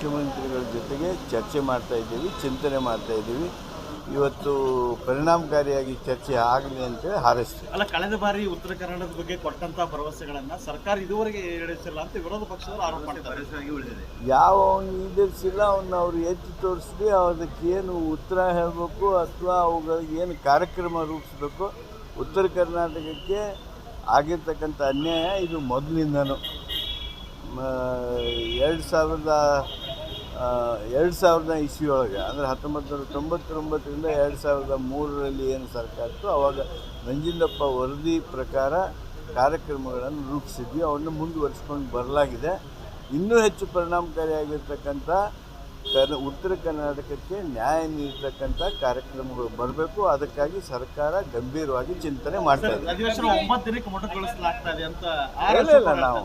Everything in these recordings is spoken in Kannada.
ಮುಖ್ಯಮಂತ್ರಿಗಳ ಜೊತೆಗೆ ಚರ್ಚೆ ಮಾಡ್ತಾ ಇದ್ದೀವಿ ಚಿಂತನೆ ಮಾಡ್ತಾ ಇದ್ದೀವಿ. ಇವತ್ತು ಪರಿಣಾಮಕಾರಿಯಾಗಿ ಚರ್ಚೆ ಆಗಲಿ ಅಂತೇಳಿ ಹಾರೈಸ್ತೀವಿ. ಅಲ್ಲ ಕಳೆದ ಬಾರಿ ಉತ್ತರ ಕನ್ನಡದ ಬಗ್ಗೆ ಕೊಟ್ಟಂತ ಭರವಸೆಗಳನ್ನ ಸರ್ಕಾರ ಇದುವರೆಗೆ ಈಡೇರಿಸಿಲ್ಲ ಅಂತ ವಿರೋಧ ಪಕ್ಷದವರು ಆರೋಪ ಮಾಡ್ತಾರೆ. ಯಾವ ಅವನು ಈಡೇರಿಸಿಲ್ಲ ಅವನ್ನ ಅವ್ರು ಎತ್ತಿ ತೋರಿಸ್ಲಿ ಅದಕ್ಕೆ ಏನು ಉತ್ತರ ಹೇಳಬೇಕು ಅಥವಾ ಅವುಗಳಿಗೆ ಏನು ಕಾರ್ಯಕ್ರಮ ರೂಪಿಸಬೇಕು ಉತ್ತರ ಕರ್ನಾಟಕಕ್ಕೆ ಆಗಿರ್ತಕ್ಕಂಥ ಅನ್ಯಾಯ ಇದು ಮೊದಲಿಂದನೂ. ಎರಡು ಸಾವಿರದ ಎರಡು ಸಾವಿರದ ಇಸ್ವಿಯೊಳಗೆ ಅಂದರೆ ಹತ್ತೊಂಬತ್ತು ನೂರ ತೊಂಬತ್ತೊಂಬತ್ತರಿಂದ ಎರಡು ಸಾವಿರದ ಮೂರರಲ್ಲಿ ಏನು ಸರ್ಕಾರ ಇತ್ತು ಅವಾಗ ನಂಜಿಂದಪ್ಪ ವರದಿ ಪ್ರಕಾರ ಕಾರ್ಯಕ್ರಮಗಳನ್ನು ರೂಪಿಸಿದ್ವಿ ಅವನ್ನು ಮುಂದುವರಿಸ್ಕೊಂಡು ಬರಲಾಗಿದೆ. ಇನ್ನೂ ಹೆಚ್ಚು ಪರಿಣಾಮಕಾರಿಯಾಗಿರ್ತಕ್ಕಂಥ ಕರ್ ಉತ್ತರ ಕರ್ನಾಟಕಕ್ಕೆ ನ್ಯಾಯ ನೀಡತಕ್ಕಂಥ ಕಾರ್ಯಕ್ರಮಗಳು ಬರಬೇಕು ಅದಕ್ಕಾಗಿ ಸರ್ಕಾರ ಗಂಭೀರವಾಗಿ ಚಿಂತನೆ ಮಾಡ್ತಾ ಇದೆ. ನಾವು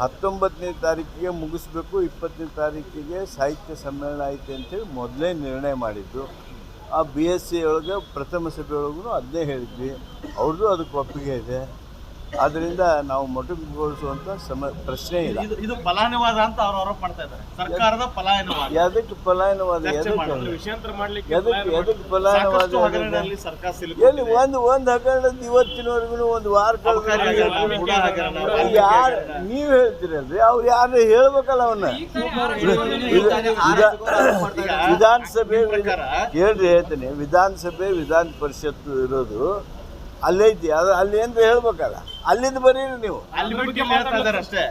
ಹತ್ತೊಂಬತ್ತನೇ ತಾರೀಕಿಗೆ ಮುಗಿಸ್ಬೇಕು, ಇಪ್ಪತ್ತನೇ ತಾರೀಕಿಗೆ ಸಾಹಿತ್ಯ ಸಮ್ಮೇಳನ ಐತೆ ಅಂತೇಳಿ ಮೊದಲೇ ನಿರ್ಣಯ ಮಾಡಿದ್ದು. ಆ ಬಿ ಎಸ್ ಸಿ ಒಳಗೆ ಪ್ರಥಮ ಸಭೆಯೊಳಗೂ ಅದನ್ನೇ ಹೇಳಿದ್ವಿ. ಅವ್ರದ್ದು ಅದಕ್ಕೆ ಒಪ್ಪಿಗೆ ಇದೆ. ಆದ್ದರಿಂದ ನಾವು ಮೊಟಕುಗೊಳಿಸುವಂತ ಸಮ ಪ್ರಶ್ನೆ ಇಲ್ಲ. ಇದು ಫಲಾನುವಾದ ಅಂತ ಅವ್ರು ಆರೋಪ ಮಾಡ್ತಾ ಇದ್ದಾರೆ. ಸರ್ಕಾರದ ಫಲಾನುವಾದ ಎದಕ್ಕೆ ಫಲಾನುವಾದ ವಿಷಯಾಂತರ ಮಾಡ್ಲಿಕ್ಕೆ ಎದಕ್ಕೆ ಎದಕ್ಕೆ ಫಲಾನುವಾದ ಸರ್ಕಾರ ಎಲ್ಲಿ ಒಂದು ಒಂದು ಹಗರಣದ ಇವತ್ತಿನವರೆಗೂ ಒಂದು ವಾರ ಯಾರು ನೀವು ಹೇಳ್ತೀರಲ್ರಿ ಅವ್ರು ಯಾರು ಹೇಳ್ಬೇಕಲ್ಲ ಅವನ್ನ ವಿಧಾನಸಭೆ ಪ್ರಕಾರ ಹೇಳ್ರಿ ಹೇಳ್ತೀನಿ. ವಿಧಾನಸಭೆ ವಿಧಾನ ಪರಿಷತ್ತು ಇರೋದು ಅಲ್ಲೈತಿ ಅದು ಅಲ್ಲಿ ಅಂತ ಹೇಳ್ಬೇಕಲ್ಲ? ಅಲ್ಲಿಂದ ಬರೀರಿ ನೀವು. ಅಲ್ಲಿ ಬಿಟ್ಟು ಹೇಳ್ತಾ ಅಷ್ಟೇ.